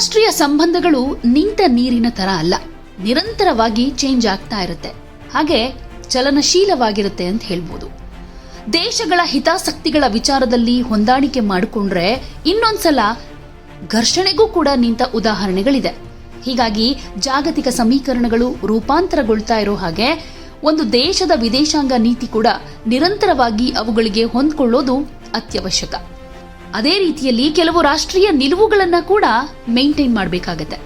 ಅಂತಾರಾಷ್ಟ್ರೀಯ ಸಂಬಂಧಗಳು ನಿಂತ ನೀರಿನ ತರ ಅಲ್ಲ. ನಿರಂತರವಾಗಿ ಚೇಂಜ್ ಆಗ್ತಾ ಇರುತ್ತೆ. ಹಾಗೆ ಚಲನಶೀಲವಾಗಿರುತ್ತೆ ಅಂತ ಹೇಳ್ಬೋದು. ದೇಶಗಳ ಹಿತಾಸಕ್ತಿಗಳ ವಿಚಾರದಲ್ಲಿ ಹೊಂದಾಣಿಕೆ ಮಾಡಿಕೊಂಡ್ರೆ ಇನ್ನೊಂದ್ಸಲ ಘರ್ಷಣೆಗೂ ಕೂಡ ನಿಂತ ಉದಾಹರಣೆಗಳಿದೆ. ಹೀಗಾಗಿ ಜಾಗತಿಕ ಸಮೀಕರಣಗಳು ರೂಪಾಂತರಗೊಳ್ತಾ ಇರೋ ಹಾಗೆ ಒಂದು ದೇಶದ ವಿದೇಶಾಂಗ ನೀತಿ ಕೂಡ ನಿರಂತರವಾಗಿ ಅವುಗಳಿಗೆ ಹೊಂದ್ಕೊಳ್ಳೋದು ಅತ್ಯವಶ್ಯಕ. ಅದೇ ರೀತಿಯಲ್ಲಿ ಕೆಲವು ರಾಷ್ಟ್ರೀಯ ನಿಲುವುಗಳನ್ನ ಕೂಡ ಮೇಂಟೈನ್ ಮಾಡಬೇಕಾಗತ್ತೆ.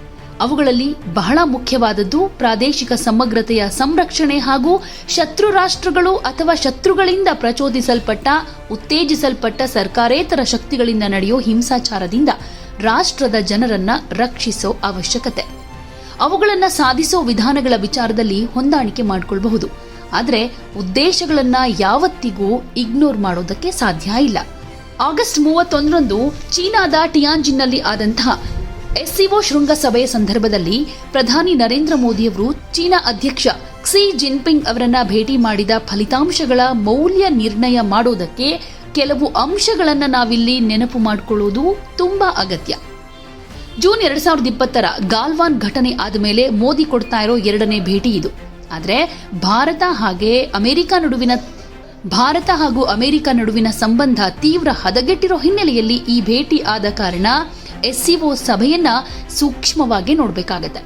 ಅವುಗಳಲ್ಲಿ ಬಹಳ ಮುಖ್ಯವಾದದ್ದು ಪ್ರಾದೇಶಿಕ ಸಮಗ್ರತೆಯ ಸಂರಕ್ಷಣೆ ಹಾಗೂ ಶತ್ರು ರಾಷ್ಟ್ರಗಳು ಅಥವಾ ಶತ್ರುಗಳಿಂದ ಪ್ರಚೋದಿಸಲ್ಪಟ್ಟ, ಉತ್ತೇಜಿಸಲ್ಪಟ್ಟ ಸರ್ಕಾರೇತರ ಶಕ್ತಿಗಳಿಂದ ನಡೆಯೋ ಹಿಂಸಾಚಾರದಿಂದ ರಾಷ್ಟ್ರದ ಜನರನ್ನ ರಕ್ಷಿಸೋ ಅವಶ್ಯಕತೆ. ಅವುಗಳನ್ನು ಸಾಧಿಸೋ ವಿಧಾನಗಳ ವಿಚಾರದಲ್ಲಿ ಹೊಂದಾಣಿಕೆ ಮಾಡಿಕೊಳ್ಳಬಹುದು ಆದರೆ ಉದ್ದೇಶಗಳನ್ನು ಯಾವತ್ತಿಗೂ ಇಗ್ನೋರ್ ಮಾಡೋದಕ್ಕೆ ಸಾಧ್ಯ ಇಲ್ಲ. ಆಗಸ್ಟ್ ಮೂವತ್ತೊಂದರಂದು ಚೀನಾದ ಟಿಯಾಂಜಿನ್ನಲ್ಲಿ ಆದಂತಹ ಎಸ್ಸಿಒ ಶೃಂಗಸಭೆಯ ಸಂದರ್ಭದಲ್ಲಿ ಪ್ರಧಾನಿ ನರೇಂದ್ರ ಮೋದಿಯವರು ಚೀನಾ ಅಧ್ಯಕ್ಷ ಕ್ಸಿ ಜಿನ್ಪಿಂಗ್ ಅವರನ್ನ ಭೇಟಿ ಮಾಡಿದ ಫಲಿತಾಂಶಗಳ ಮೌಲ್ಯ ನಿರ್ಣಯ ಮಾಡೋದಕ್ಕೆ ಕೆಲವು ಅಂಶಗಳನ್ನು ನಾವಿಲ್ಲಿ ನೆನಪು ಮಾಡಿಕೊಳ್ಳುವುದು ತುಂಬಾ ಅಗತ್ಯ. ಜೂನ್ ಎರಡ್ ಸಾವಿರದ ಇಪ್ಪತ್ತರ ಗಾಲ್ವಾನ್ ಘಟನೆ ಆದ ಮೇಲೆ ಮೋದಿ ಕೊಡ್ತಾ ಇರೋ ಎರಡನೇ ಭೇಟಿ ಇದು. ಆದರೆ ಭಾರತ ಹಾಗೆ ಅಮೆರಿಕ ನಡುವಿನ ಭಾರತ ಹಾಗೂ ಅಮೆರಿಕ ನಡುವಿನ ಸಂಬಂಧ ತೀವ್ರ ಹದಗೆಟ್ಟಿರೋ ಹಿನ್ನೆಲೆಯಲ್ಲಿ ಈ ಭೇಟಿ ಆದ ಕಾರಣ ಎಸ್ಸಿಒ ಸಭೆಯನ್ನ ಸೂಕ್ಷ್ಮವಾಗಿ ನೋಡಬೇಕಾಗತ್ತೆ.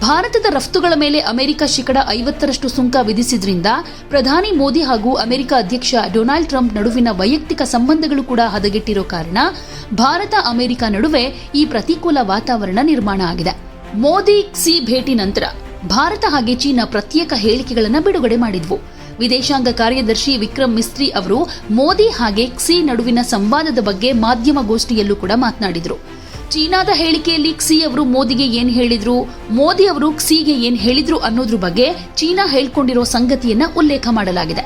ಭಾರತದ ರಫ್ತುಗಳ ಮೇಲೆ ಅಮೆರಿಕ ಶೇಕಡ ಐವತ್ತರಷ್ಟು ಸುಂಕ ವಿಧಿಸಿದ್ರಿಂದ ಪ್ರಧಾನಿ ಮೋದಿ ಹಾಗೂ ಅಮೆರಿಕ ಅಧ್ಯಕ್ಷ ಡೊನಾಲ್ಡ್ ಟ್ರಂಪ್ ನಡುವಿನ ವೈಯಕ್ತಿಕ ಸಂಬಂಧಗಳು ಕೂಡ ಹದಗೆಟ್ಟಿರೋ ಕಾರಣ ಭಾರತ, ಅಮೆರಿಕ ನಡುವೆ ಈ ಪ್ರತಿಕೂಲ ವಾತಾವರಣ ನಿರ್ಮಾಣ ಆಗಿದೆ. ಮೋದಿ ಕ್ಸಿ ಭೇಟಿ ನಂತರ ಭಾರತ ಹಾಗೆ ಚೀನಾ ಪ್ರತ್ಯೇಕ ಹೇಳಿಕೆಗಳನ್ನು ಬಿಡುಗಡೆ ಮಾಡಿದ್ವು. ವಿದೇಶಾಂಗ ಕಾರ್ಯದರ್ಶಿ ವಿಕ್ರಮ್ ಮಿಸ್ತ್ರಿ ಅವರು ಮೋದಿ ಹಾಗೆ ಕ್ಸಿ ನಡುವಿನ ಸಂವಾದದ ಬಗ್ಗೆ ಮಾಧ್ಯಮಗೋಷ್ಠಿಯಲ್ಲೂ ಕೂಡ ಮಾತನಾಡಿದರು. ಚೀನಾದ ಹೇಳಿಕೆಯಲ್ಲಿ ಕ್ಸಿ ಅವರು ಮೋದಿಗೆ ಏನ್ ಹೇಳಿದ್ರು, ಮೋದಿ ಅವರು ಕ್ಸಿಗೆ ಏನ್ ಹೇಳಿದ್ರು ಅನ್ನೋದ್ರ ಬಗ್ಗೆ ಚೀನಾ ಹೇಳ್ಕೊಂಡಿರೋ ಸಂಗತಿಯನ್ನ ಉಲ್ಲೇಖ ಮಾಡಲಾಗಿದೆ.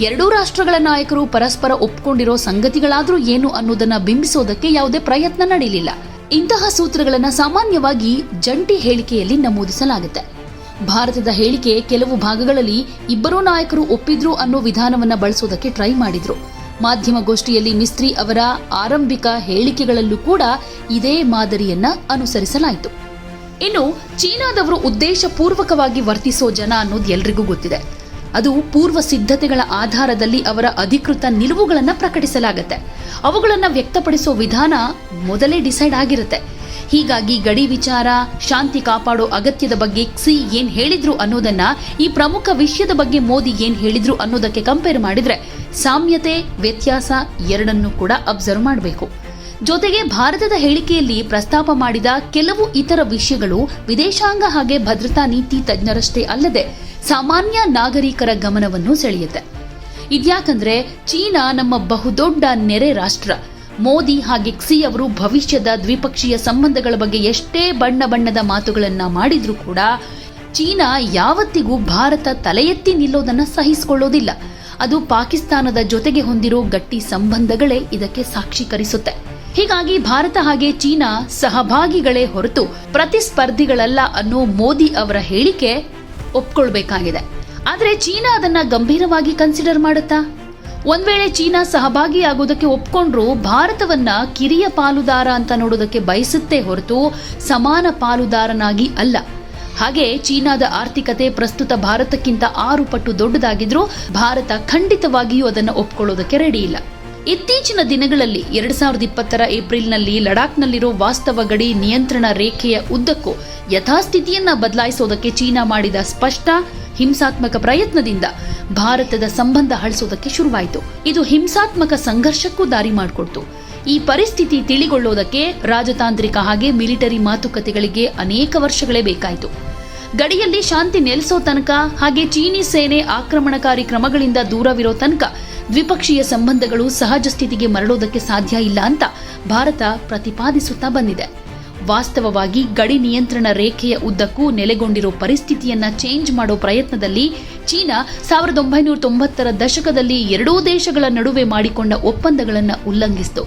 ಎರಡೂ ರಾಷ್ಟ್ರಗಳ ನಾಯಕರು ಪರಸ್ಪರ ಒಪ್ಕೊಂಡಿರೋ ಸಂಗತಿಗಳಾದ್ರೂ ಏನು ಅನ್ನೋದನ್ನ ಬಿಂಬಿಸೋದಕ್ಕೆ ಯಾವುದೇ ಪ್ರಯತ್ನ ನಡೆಯಲಿಲ್ಲ. ಇಂತಹ ಸೂತ್ರಗಳನ್ನ ಸಾಮಾನ್ಯವಾಗಿ ಜಂಟಿ ಹೇಳಿಕೆಯಲ್ಲಿ ನಮೂದಿಸಲಾಗುತ್ತೆ. ಭಾರತದ ಹೇಳಿಕೆ ಕೆಲವು ಭಾಗಗಳಲ್ಲಿ ಇಬ್ಬರೂ ನಾಯಕರು ಒಪ್ಪಿದ್ರು ಅನ್ನೋ ವಿಧಾನವನ್ನ ಬಳಸೋದಕ್ಕೆ ಟ್ರೈ ಮಾಡಿದ್ರು. ಮಾಧ್ಯಮಗೋಷ್ಠಿಯಲ್ಲಿ ಮಿಸ್ತ್ರಿ ಅವರ ಆರಂಭಿಕ ಹೇಳಿಕೆಗಳಲ್ಲೂ ಕೂಡ ಇದೇ ಮಾದರಿಯನ್ನ ಅನುಸರಿಸಲಾಯಿತು. ಇನ್ನು ಚೀನಾದವರು ಉದ್ದೇಶಪೂರ್ವಕವಾಗಿ ವರ್ತಿಸೋ ಜನ ಅನ್ನೋದು ಎಲ್ರಿಗೂ ಗೊತ್ತಿದೆ. ಅದು ಪೂರ್ವ ಸಿದ್ಧತೆಗಳ ಆಧಾರದಲ್ಲಿ ಅವರ ಅಧಿಕೃತ ನಿಲುವುಗಳನ್ನು ಪ್ರಕಟಿಸಲಾಗುತ್ತೆ. ಅವುಗಳನ್ನು ವ್ಯಕ್ತಪಡಿಸೋ ವಿಧಾನ ಮೊದಲೇ ಡಿಸೈಡ್ ಆಗಿರುತ್ತೆ. ಹೀಗಾಗಿ ಗಡಿ ವಿಚಾರ, ಶಾಂತಿ ಕಾಪಾಡೋ ಅಗತ್ಯದ ಬಗ್ಗೆ ಕ್ಸಿ ಏನ್ ಹೇಳಿದ್ರು ಅನ್ನೋದನ್ನ, ಈ ಪ್ರಮುಖ ವಿಷಯದ ಬಗ್ಗೆ ಮೋದಿ ಏನ್ ಹೇಳಿದ್ರು ಅನ್ನೋದಕ್ಕೆ ಕಂಪೇರ್ ಮಾಡಿದ್ರೆ, ಸಾಮ್ಯತೆ, ವ್ಯತ್ಯಾಸ ಎರಡನ್ನೂ ಕೂಡ ಅಬ್ಸರ್ವ್ ಮಾಡಬೇಕು. ಜೊತೆಗೆ ಭಾರತದ ಹೇಳಿಕೆಯಲ್ಲಿ ಪ್ರಸ್ತಾಪ ಮಾಡಿದ ಕೆಲವು ಇತರ ವಿಷಯಗಳು ವಿದೇಶಾಂಗ ಹಾಗೆ ಭದ್ರತಾ ನೀತಿ ತಜ್ಞರಷ್ಟೇ ಅಲ್ಲದೆ, ಸಾಮಾನ್ಯ ನಾಗರಿಕರ ಗಮನವನ್ನು ಸೆಳೆಯುತ್ತೆ. ಇದ್ಯಾಕಂದ್ರೆ ಚೀನಾ ನಮ್ಮ ಬಹುದೊಡ್ಡ ನೆರೆ ರಾಷ್ಟ್ರ. ಮೋದಿ ಹಾಗೆ ಕ್ಸಿ ಅವರು ಭವಿಷ್ಯದ ದ್ವಿಪಕ್ಷೀಯ ಸಂಬಂಧಗಳ ಬಗ್ಗೆ ಎಷ್ಟೇ ಬಣ್ಣ ಬಣ್ಣದ ಮಾತುಗಳನ್ನು ಮಾಡಿದರೂ ಕೂಡ ಚೀನಾ ಯಾವತ್ತಿಗೂ ಭಾರತ ತಲೆ ಎತ್ತಿ ನಿಲ್ಲೋದನ್ನ ಸಹಿಸಿಕೊಳ್ಳೋದಿಲ್ಲ. ಅದು ಪಾಕಿಸ್ತಾನದ ಜೊತೆಗೆ ಹೊಂದಿರೋ ಗಟ್ಟಿ ಸಂಬಂಧಗಳೇ ಇದಕ್ಕೆ ಸಾಕ್ಷೀಕರಿಸುತ್ತೆ ಹೀಗಾಗಿ ಭಾರತ ಹಾಗೆ ಚೀನಾ ಸಹಭಾಗಿಗಳೇ ಹೊರತು ಪ್ರತಿಸ್ಪರ್ಧಿಗಳಲ್ಲ ಅನ್ನೋ ಮೋದಿ ಅವರ ಹೇಳಿಕೆ ಒಪ್ಕೊಳ್ಬೇಕಾಗಿದೆ. ಆದರೆ ಚೀನಾ ಅದನ್ನ ಗಂಭೀರವಾಗಿ ಕನ್ಸಿಡರ್ ಮಾಡುತ್ತಾ? ಒಂದ್ ವೇಳೆ ಚೀನಾ ಸಹಭಾಗಿಯಾಗೋದಕ್ಕೆ ಒಪ್ಕೊಂಡ್ರು ಭಾರತವನ್ನ ಕಿರಿಯ ಪಾಲುದಾರ ಅಂತ ನೋಡೋದಕ್ಕೆ ಬಯಸುತ್ತೆ ಹೊರತು ಸಮಾನ ಪಾಲುದಾರನಾಗಿ ಅಲ್ಲ. ಹಾಗೆ ಚೀನಾದ ಆರ್ಥಿಕತೆ ಪ್ರಸ್ತುತ ಭಾರತಕ್ಕಿಂತ ಆರು ಪಟ್ಟು ದೊಡ್ಡದಾಗಿದ್ರೂ ಭಾರತ ಖಂಡಿತವಾಗಿಯೂ ಅದನ್ನು ಒಪ್ಕೊಳ್ಳೋದಕ್ಕೆ ರೆಡಿ ಇಲ್ಲ. ಇತ್ತೀಚಿನ ದಿನಗಳಲ್ಲಿ ಎರಡ್ ಸಾವಿರದ ಇಪ್ಪತ್ತರ ಏಪ್ರಿಲ್ನಲ್ಲಿ ಲಡಾಖ್ನಲ್ಲಿರೋ ವಾಸ್ತವ ಗಡಿ ನಿಯಂತ್ರಣ ರೇಖೆಯ ಉದ್ದಕ್ಕೂ ಯಥಾಸ್ಥಿತಿಯನ್ನ ಬದಲಾಯಿಸೋದಕ್ಕೆ ಚೀನಾ ಮಾಡಿದ ಸ್ಪಷ್ಟ, ಹಿಂಸಾತ್ಮಕ ಪ್ರಯತ್ನದಿಂದ ಭಾರತದ ಸಂಬಂಧ ಹಳಿಸೋದಕ್ಕೆ ಶುರುವಾಯಿತು. ಇದು ಹಿಂಸಾತ್ಮಕ ಸಂಘರ್ಷಕ್ಕೂ ದಾರಿ ಮಾಡಿಕೊಡ್ತು. ಈ ಪರಿಸ್ಥಿತಿ ತಿಳಿಗೊಳ್ಳೋದಕ್ಕೆ ರಾಜತಾಂತ್ರಿಕ ಹಾಗೆ ಮಿಲಿಟರಿ ಮಾತುಕತೆಗಳಿಗೆ ಅನೇಕ ವರ್ಷಗಳೇ ಬೇಕಾಯಿತು. ಗಡಿಯಲ್ಲಿ ಶಾಂತಿ ನೆಲೆಸೋ ತನಕ ಹಾಗೆ ಚೀನೀ ಸೇನೆ ಆಕ್ರಮಣಕಾರಿ ಕ್ರಮಗಳಿಂದ ದೂರವಿರೋ ತನಕ ದ್ವಿಪಕ್ಷೀಯ ಸಂಬಂಧಗಳು ಸಹಜ ಸ್ಥಿತಿಗೆ ಮರಳೋದಕ್ಕೆ ಸಾಧ್ಯ ಇಲ್ಲ ಅಂತ ಭಾರತ ಪ್ರತಿಪಾದಿಸುತ್ತಾ ಬಂದಿದೆ. ವಾಸ್ತವವಾಗಿ ಗಡಿ ನಿಯಂತ್ರಣ ರೇಖೆಯ ಉದ್ದಕ್ಕೂ ನೆಲೆಗೊಂಡಿರೋ ಪರಿಸ್ಥಿತಿಯನ್ನ ಚೇಂಜ್ ಮಾಡೋ ಪ್ರಯತ್ನದಲ್ಲಿ ಚೀನಾ ಸಾವಿರದ ಒಂಬೈನೂರ ತೊಂಬತ್ತರ ದಶಕದಲ್ಲಿ ಎರಡೂ ದೇಶಗಳ ನಡುವೆ ಮಾಡಿಕೊಂಡ ಒಪ್ಪಂದಗಳನ್ನು ಉಲ್ಲಂಘಿಸಿತು.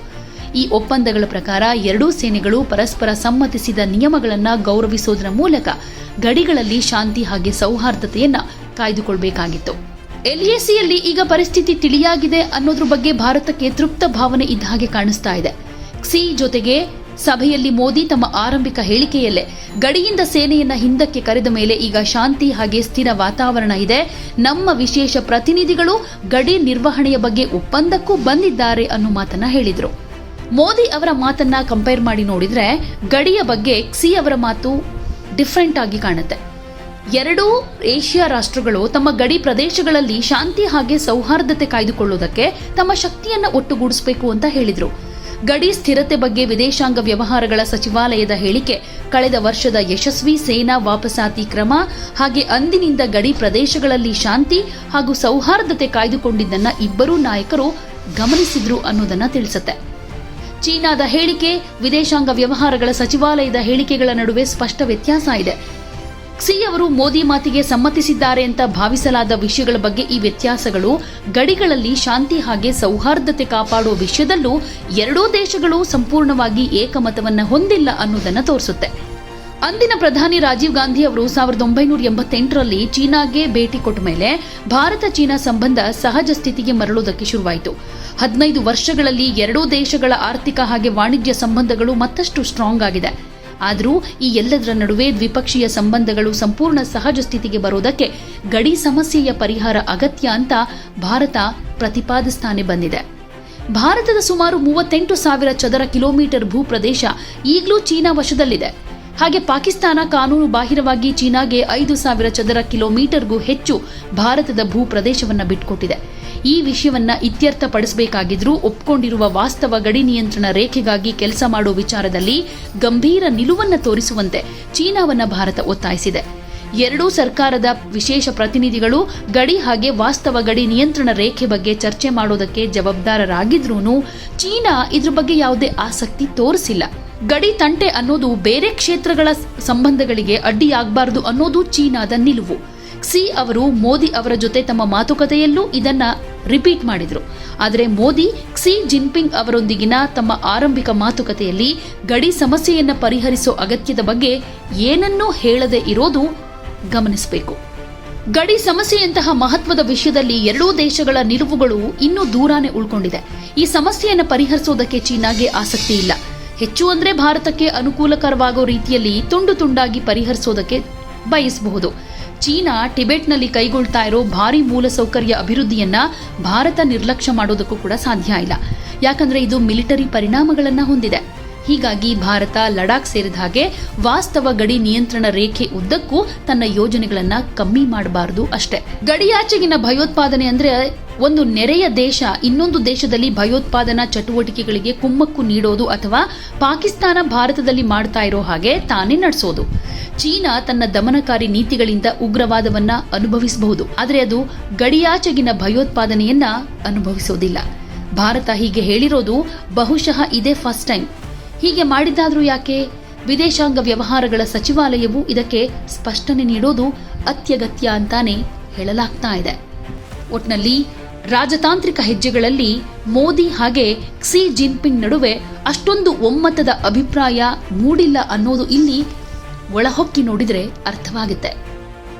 ಈ ಒಪ್ಪಂದಗಳ ಪ್ರಕಾರ ಎರಡೂ ಸೇನೆಗಳು ಪರಸ್ಪರ ಸಮ್ಮತಿಸಿದ ನಿಯಮಗಳನ್ನು ಗೌರವಿಸೋದರ ಮೂಲಕ ಗಡಿಗಳಲ್ಲಿ ಶಾಂತಿ ಹಾಗೆ ಸೌಹಾರ್ದತೆಯನ್ನು ಕಾಯ್ದುಕೊಳ್ಬೇಕಾಗಿತ್ತು. ಎಲ್ಎಸಿಯಲ್ಲಿ ಈಗ ಪರಿಸ್ಥಿತಿ ತಿಳಿಯಾಗಿದೆ ಅನ್ನೋದ್ರ ಬಗ್ಗೆ ಭಾರತಕ್ಕೆ ತೃಪ್ತ ಭಾವನೆ ಇದ್ದ ಹಾಗೆ ಕಾಣಿಸ್ತಾ ಇದೆ. ಕ್ಸಿ ಜೊತೆಗೆ ಸಭೆಯಲ್ಲಿ ಮೋದಿ ತಮ್ಮ ಆರಂಭಿಕ ಹೇಳಿಕೆಯಲ್ಲೇ ಗಡಿಯಿಂದ ಸೇನೆಯನ್ನ ಹಿಂದಕ್ಕೆ ಕರೆದ ಮೇಲೆ ಈಗ ಶಾಂತಿ ಹಾಗೆ ಸ್ಥಿರ ವಾತಾವರಣ ಇದೆ. ನಮ್ಮ ವಿಶೇಷ ಪ್ರತಿನಿಧಿಗಳು ಗಡಿ ನಿರ್ವಹಣೆಯ ಬಗ್ಗೆ ಒಪ್ಪಂದಕ್ಕೂ ಬಂದಿದ್ದಾರೆ ಅನ್ನೋ ಮಾತನ್ನ ಹೇಳಿದರು. ಮೋದಿ ಅವರ ಮಾತನ್ನ ಕಂಪೇರ್ ಮಾಡಿ ನೋಡಿದ್ರೆ ಗಡಿಯ ಬಗ್ಗೆ ಕ್ಸಿ ಅವರ ಮಾತು ಡಿಫ್ರೆಂಟ್ ಆಗಿ ಕಾಣುತ್ತೆ. ಎರಡೂ ಏಷ್ಯಾ ರಾಷ್ಟ್ರಗಳು ತಮ್ಮ ಗಡಿ ಪ್ರದೇಶಗಳಲ್ಲಿ ಶಾಂತಿ ಹಾಗೆ ಸೌಹಾರ್ದತೆ ಕಾಯ್ದುಕೊಳ್ಳುವುದಕ್ಕೆ ತಮ್ಮ ಶಕ್ತಿಯನ್ನು ಒಟ್ಟುಗೂಡಿಸಬೇಕು ಅಂತ ಹೇಳಿದರು. ಗಡಿ ಸ್ಥಿರತೆ ಬಗ್ಗೆ ವಿದೇಶಾಂಗ ವ್ಯವಹಾರಗಳ ಸಚಿವಾಲಯದ ಹೇಳಿಕೆ, ಕಳೆದ ವರ್ಷದ ಯಶಸ್ವಿ ಸೇನಾ ವಾಪಸಾತಿ ಕ್ರಮ ಹಾಗೆ ಅಂದಿನಿಂದ ಗಡಿ ಪ್ರದೇಶಗಳಲ್ಲಿ ಶಾಂತಿ ಹಾಗೂ ಸೌಹಾರ್ದತೆ ಕಾಯ್ದುಕೊಂಡಿದ್ದನ್ನ ಇಬ್ಬರೂ ನಾಯಕರು ಗಮನಿಸಿದ್ರು ಅನ್ನೋದನ್ನ ತಿಳಿಸುತ್ತೆ. ಚೀನಾದ ಹೇಳಿಕೆ, ವಿದೇಶಾಂಗ ವ್ಯವಹಾರಗಳ ಸಚಿವಾಲಯದ ಹೇಳಿಕೆಗಳ ನಡುವೆ ಸ್ಪಷ್ಟ ವ್ಯತ್ಯಾಸ ಇದೆ. ಕ್ಸಿ ಅವರು ಮೋದಿ ಮಾತಿಗೆ ಸಮ್ಮತಿಸಿದ್ದಾರೆ ಅಂತ ಭಾವಿಸಲಾದ ವಿಷಯಗಳ ಬಗ್ಗೆ ಈ ವ್ಯತ್ಯಾಸಗಳು ಗಡಿಗಳಲ್ಲಿ ಶಾಂತಿ ಹಾಗೆ ಸೌಹಾರ್ದತೆ ಕಾಪಾಡುವ ವಿಷಯದಲ್ಲೂ ಎರಡೂ ದೇಶಗಳು ಸಂಪೂರ್ಣವಾಗಿ ಏಕಮತವನ್ನ ಹೊಂದಿಲ್ಲ ಅನ್ನೋದನ್ನ ತೋರಿಸುತ್ತೆ. ಅಂದಿನ ಪ್ರಧಾನಿ ರಾಜೀವ್ ಗಾಂಧಿ ಅವರು ಸಾವಿರದ ಒಂಬೈನೂರ ಎಂಬತ್ತೆಂಟರಲ್ಲಿ ಚೀನಾಗೆ ಭೇಟಿ ಕೊಟ್ಟ ಮೇಲೆ ಭಾರತ ಚೀನಾ ಸಂಬಂಧ ಸಹಜ ಸ್ಥಿತಿಗೆ ಮರಳುವುದಕ್ಕೆ ಶುರುವಾಯಿತು. ಹದಿನೈದು ವರ್ಷಗಳಲ್ಲಿ ಎರಡೂ ದೇಶಗಳ ಆರ್ಥಿಕ ಹಾಗೆ ವಾಣಿಜ್ಯ ಸಂಬಂಧಗಳು ಮತ್ತಷ್ಟು ಸ್ಟ್ರಾಂಗ್ ಆಗಿದೆ. ಆದರೂ ಈ ಎಲ್ಲದರ ನಡುವೆ ದ್ವಿಪಕ್ಷೀಯ ಸಂಬಂಧಗಳು ಸಂಪೂರ್ಣ ಸಹಜ ಸ್ಥಿತಿಗೆ ಬರೋದಕ್ಕೆ ಗಡಿ ಸಮಸ್ಯೆಯ ಪರಿಹಾರ ಅಗತ್ಯ ಅಂತ ಭಾರತ ಪ್ರತಿಪಾದಿಸ್ತಾನೆ ಬಂದಿದೆ. ಭಾರತದ ಸುಮಾರು ಮೂವತ್ತೆಂಟು ಸಾವಿರ ಚದರ ಕಿಲೋಮೀಟರ್ ಭೂಪ್ರದೇಶ ಈಗಲೂ ಚೀನಾ ವಶದಲ್ಲಿದೆ. ಹಾಗೆ ಪಾಕಿಸ್ತಾನ ಕಾನೂನು ಬಾಹಿರವಾಗಿ ಚೀನಾಗೆ ಐದು ಸಾವಿರ ಚದರ ಕಿಲೋಮೀಟರ್ಗೂ ಹೆಚ್ಚು ಭಾರತದ ಭೂಪ್ರದೇಶವನ್ನು ಬಿಟ್ಕೊಟ್ಟಿದೆ. ಈ ವಿಷಯವನ್ನ ಇತ್ಯರ್ಥಪಡಿಸಬೇಕಾಗಿದ್ರೂ ಒಪ್ಕೊಂಡಿರುವ ವಾಸ್ತವ ಗಡಿ ನಿಯಂತ್ರಣ ರೇಖೆಗಾಗಿ ಕೆಲಸ ಮಾಡುವ ವಿಚಾರದಲ್ಲಿ ಗಂಭೀರ ನಿಲುವನ್ನ ತೋರಿಸುವಂತೆ ಚೀನಾವನ್ನ ಭಾರತ ಒತ್ತಾಯಿಸಿದೆ. ಎರಡೂ ಸರ್ಕಾರದ ವಿಶೇಷ ಪ್ರತಿನಿಧಿಗಳು ಗಡಿ ಹಾಗೆ ವಾಸ್ತವ ಗಡಿ ನಿಯಂತ್ರಣ ರೇಖೆ ಬಗ್ಗೆ ಚರ್ಚೆ ಮಾಡೋದಕ್ಕೆ ಜವಾಬ್ದಾರರಾಗಿದ್ರೂ ಚೀನಾ ಇದ್ರ ಬಗ್ಗೆ ಯಾವುದೇ ಆಸಕ್ತಿ ತೋರಿಸಿಲ್ಲ. ಗಡಿ ತಂಟೆ ಅನ್ನೋದು ಬೇರೆ ಕ್ಷೇತ್ರಗಳ ಸಂಬಂಧಗಳಿಗೆ ಅಡ್ಡಿಯಾಗಬಾರದು ಅನ್ನೋದು ಚೀನಾದ ನಿಲುವು. ಕ್ಸಿ ಅವರು ಮೋದಿ ಅವರ ಜೊತೆ ತಮ್ಮ ಮಾತುಕತೆಯಲ್ಲೂ ಇದನ್ನ ರಿಪೀಟ್ ಮಾಡಿದರು. ಆದರೆ ಮೋದಿ, ಕ್ಸಿ ಜಿನ್ಪಿಂಗ್ ಅವರೊಂದಿಗಿನ ತಮ್ಮ ಆರಂಭಿಕ ಮಾತುಕತೆಯಲ್ಲಿ ಗಡಿ ಸಮಸ್ಯೆಯನ್ನು ಪರಿಹರಿಸೋ ಅಗತ್ಯದ ಬಗ್ಗೆ ಏನನ್ನೂ ಹೇಳದೆ ಇರೋದು ಗಮನಿಸಬೇಕು. ಗಡಿ ಸಮಸ್ಯೆಯಂತಹ ಮಹತ್ವದ ವಿಷಯದಲ್ಲಿ ಎರಡೂ ದೇಶಗಳ ನಿಲುವುಗಳು ಇನ್ನೂ ದೂರಾನೇ ಉಳ್ಕೊಂಡಿದೆ. ಈ ಸಮಸ್ಯೆಯನ್ನು ಪರಿಹರಿಸೋದಕ್ಕೆ ಚೀನಾಗೆ ಆಸಕ್ತಿ ಇಲ್ಲ. ಹೆಚ್ಚು ಅಂದ್ರೆ ಭಾರತಕ್ಕೆ ಅನುಕೂಲಕರವಾಗೋ ರೀತಿಯಲ್ಲಿ ತುಂಡು ತುಂಡಾಗಿ ಪರಿಹರಿಸೋದಕ್ಕೆ ಬಯಸಬಹುದು. ಚೀನಾ ಟಿಬೆಟ್ನಲ್ಲಿ ಕೈಗೊಳ್ತಾ ಇರೋ ಭಾರಿ ಮೂಲಸೌಕರ್ಯ ಅಭಿವೃದ್ಧಿಯನ್ನ ಭಾರತ ನಿರ್ಲಕ್ಷ್ಯ ಮಾಡೋದಕ್ಕೂ ಕೂಡ ಸಾಧ್ಯ ಇಲ್ಲ. ಯಾಕಂದ್ರೆ ಇದು ಮಿಲಿಟರಿ ಪರಿಣಾಮಗಳನ್ನ ಹೊಂದಿದೆ. ಹೀಗಾಗಿ ಭಾರತ ಲಡಾಖ್ ಸೇರಿದ ಹಾಗೆ ವಾಸ್ತವ ಗಡಿ ನಿಯಂತ್ರಣ ರೇಖೆ ಉದ್ದಕ್ಕೂ ತನ್ನ ಯೋಜನೆಗಳನ್ನ ಕಮ್ಮಿ ಮಾಡಬಾರದು ಅಷ್ಟೇ. ಗಡಿಯಾಚೆಗಿನ ಭಯೋತ್ಪಾದನೆ ಅಂದ್ರೆ ಒಂದು ನೆರೆಯ ದೇಶ ಇನ್ನೊಂದು ದೇಶದಲ್ಲಿ ಭಯೋತ್ಪಾದನಾ ಚಟುವಟಿಕೆಗಳಿಗೆ ಕುಮ್ಮಕ್ಕು ನೀಡೋದು ಅಥವಾ ಪಾಕಿಸ್ತಾನ ಭಾರತದಲ್ಲಿ ಮಾಡ್ತಾ ಇರೋ ಹಾಗೆ ತಾನೇ ನಡೆಸೋದು. ಚೀನಾ ತನ್ನ ದಮನಕಾರಿ ನೀತಿಗಳಿಂದ ಉಗ್ರವಾದವನ್ನ ಅನುಭವಿಸಬಹುದು. ಆದರೆ ಅದು ಗಡಿಯಾಚೆಗಿನ ಭಯೋತ್ಪಾದನೆಯನ್ನ ಅನುಭವಿಸೋದಿಲ್ಲ. ಭಾರತ ಹೀಗೆ ಹೇಳಿರೋದು ಬಹುಶಃ ಇದೇ ಫಸ್ಟ್ ಟೈಮ್. ಹೀಗೆ ಮಾಡಿದ್ದಾದ್ರೂ ಯಾಕೆ? ವಿದೇಶಾಂಗ ವ್ಯವಹಾರಗಳ ಸಚಿವಾಲಯವು ಇದಕ್ಕೆ ಸ್ಪಷ್ಟನೆ ನೀಡೋದು ಅತ್ಯಗತ್ಯ ಅಂತಾನೆ ಹೇಳಲಾಗ್ತಾ ಇದೆ. ಒಟ್ನಲ್ಲಿ ರಾಜತಾಂತ್ರಿಕ ಹೆಜ್ಜೆಗಳಲ್ಲಿ ಮೋದಿ ಹಾಗೆ ಕ್ಸಿ ಜಿನ್ಪಿಂಗ್ ನಡುವೆ ಅಷ್ಟೊಂದು ಒಮ್ಮತದ ಅಭಿಪ್ರಾಯ ಮೂಡಿಲ್ಲ ಅನ್ನೋದು ಇಲ್ಲಿ ಒಳಹೊಕ್ಕಿ ನೋಡಿದರೆ ಅರ್ಥವಾಗುತ್ತೆ.